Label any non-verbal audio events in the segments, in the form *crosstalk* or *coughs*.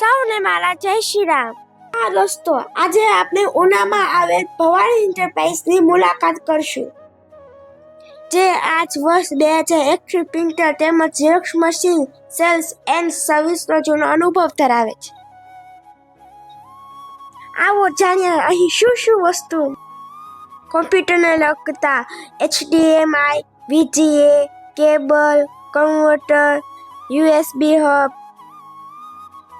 સૌને મારા, જય શ્રી રામ. હા, દોસ્તો, આજે આપણે ઉનામાં આવેલ ભવાણી એન્ટરપ્રાઇઝની મુલાકાત કરશું. જે આજ વર્ષ બે હજાર એકથી પ્રિન્ટર તેમજ ઝેરોક્ષ મશીન સેલ્સ એન્ડ સર્વિસનો જૂનો અનુભવ ધરાવે છે. આવો જાણીએ અહીં શું શું વસ્તુ? કોમ્પ્યુટરને લગતા HDMI, VGA, cable, converter, USB hub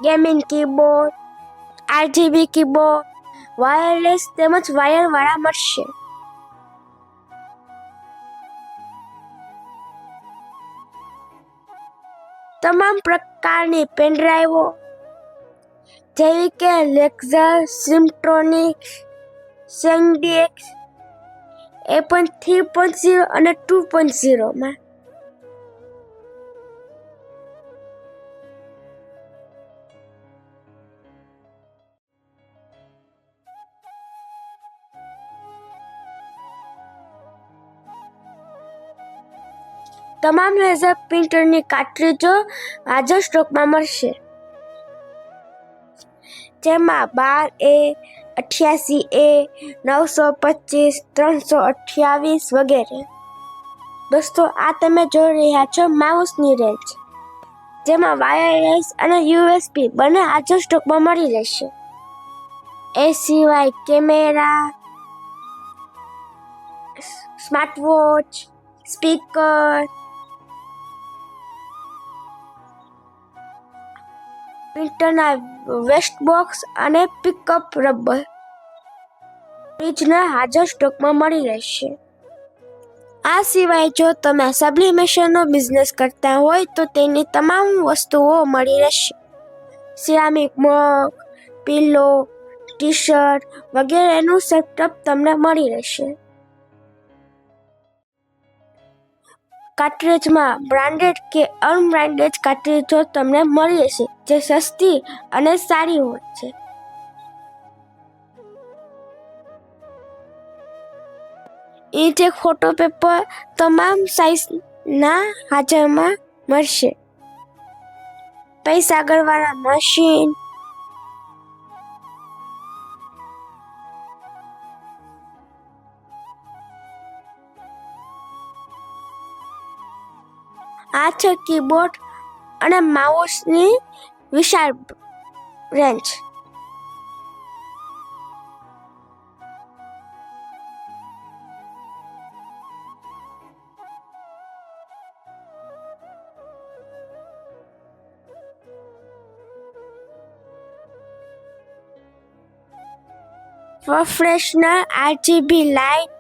gaming keyboard, RGB keyboard, wireless તેમજ વાયરવાળા મળશે. તમામ પ્રકારની પેનડ્રાઈવો જેવી કે લેક્ઝર સિમ્ટ્રોનિક્સ સેન્ડિએક્સ એ પણ થ્રી પોઈન્ટ ઝીરો અને ટુ પોઈન્ટ ઝીરોમાં. તમામ લેઝર પ્રિન્ટરની કાર્ટ્રીજો હાજર સ્ટોકમાં મળશે. જેમાં બાર એ, અઠ્યાસી એ, નવસો પચીસ, ત્રણસો અઠ્યાવીસ વગેરે. દોસ્તો, આ તમે જોઈ રહ્યા છો માઉસની રેન્જ જેમાં વાયરલેસ અને યુએસબી બંને હાજર સ્ટોકમાં મળી રહેશે. એ સિવાય કેમેરા સ્માર્ટ વોચ સ્પીકર પ્રિન્ટરના વેસ્ટ બોક્સ અને પિકઅપ રબર ફ્રીજના હાજર સ્ટોકમાં મળી રહેશે. આ સિવાય જો તમે સબ્લિમેશનનો બિઝનેસ કરતા હોય તો તેની તમામ વસ્તુઓ મળી રહેશે. Ceramic mug pillow T shirt વગેરેનું સેટઅપ તમને મળી રહેશે. કાર્ટ્રેજમાં બ્રાન્ડેડ કે અનબ્રાન્ડેડ કાર્ટ્રેજો તમને મળી જશે જે સસ્તી અને સારી હોય છે. જે ફોટો પેપર તમામ સાઇઝના હાજરમાં મળશે. પૈસા ગણવાના મશીન આ છે કીબોર્ડ અને માઉસની વિશાળ range professional RGB light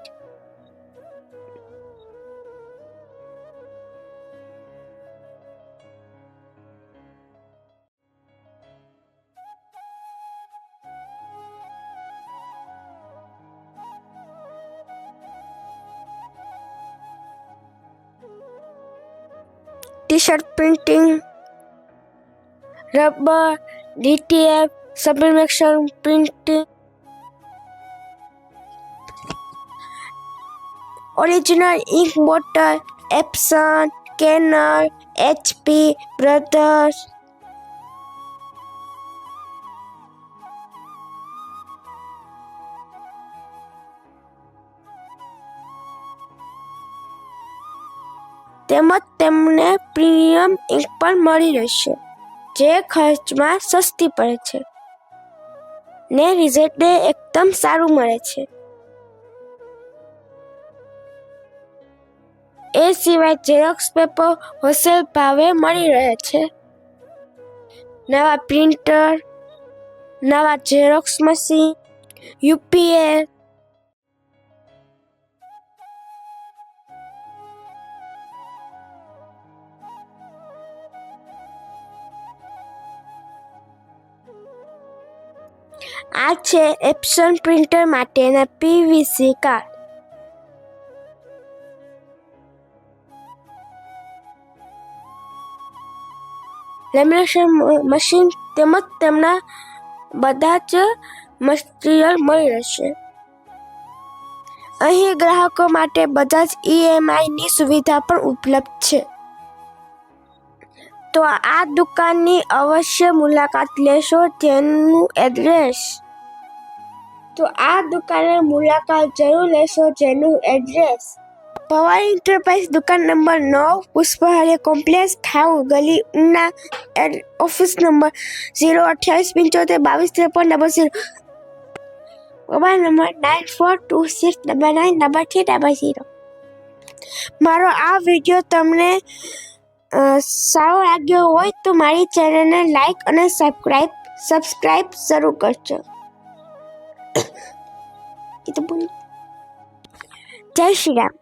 T shirt printing rubber DTF sublimation printing original ink bottle Epson Canon HP Brothers તેમજ તેમને પ્રીમિયમ ઇંક પણ મળી રહેશે, જે ખર્ચમાં સસ્તી પડે છે. ને રિઝલ્ટ એકદમ સારું મળે છે. એ સિવાય ઝેરોક્સ પેપર હોલસેલ ભાવે મળી રહે છે. નવા પ્રિન્ટર નવા ઝેરોક્સ મશીન યુપીએસ આ છે એપ્સન પ્રિન્ટર માટેના પીવીસી કાર્ડ. લેમિનેશન મશીન તેમજ તેમના બધા જ મટીરિયલ મળી રહેશે. અહીં ગ્રાહકો માટે બધા જ ઈએમઆઈની સુવિધા પણ ઉપલબ્ધ છે. તો આ દુકાનની અવશ્ય મુલાકાત લેશો જેનું એડ્રેસ. તો આ દુકાનની મુલાકાત જરૂર લેશો, જેનું એડ્રેસ. પવાર એન્ટરપ્રાઇઝ દુકાન નંબર નવ, પુષ્પહારે કોમ્પ્લેક્સ, થાઉ ગલી ઉના ઓફિસ નંબર ઝીરો અઠ્યાવીસ, પંચોતેર, બાવીસ, ત્રેપન, double zero. Mobile number nine four two six double nine double three double zero. મારો આ વીડિયો તમને સારો લાગ્યો હોય તો મારી ચેનલને લાઈક અને સબસ્ક્રાઈબ સબસ્ક્રાઈબ શરૂ કરજો. *coughs* જય શ્રી રામ.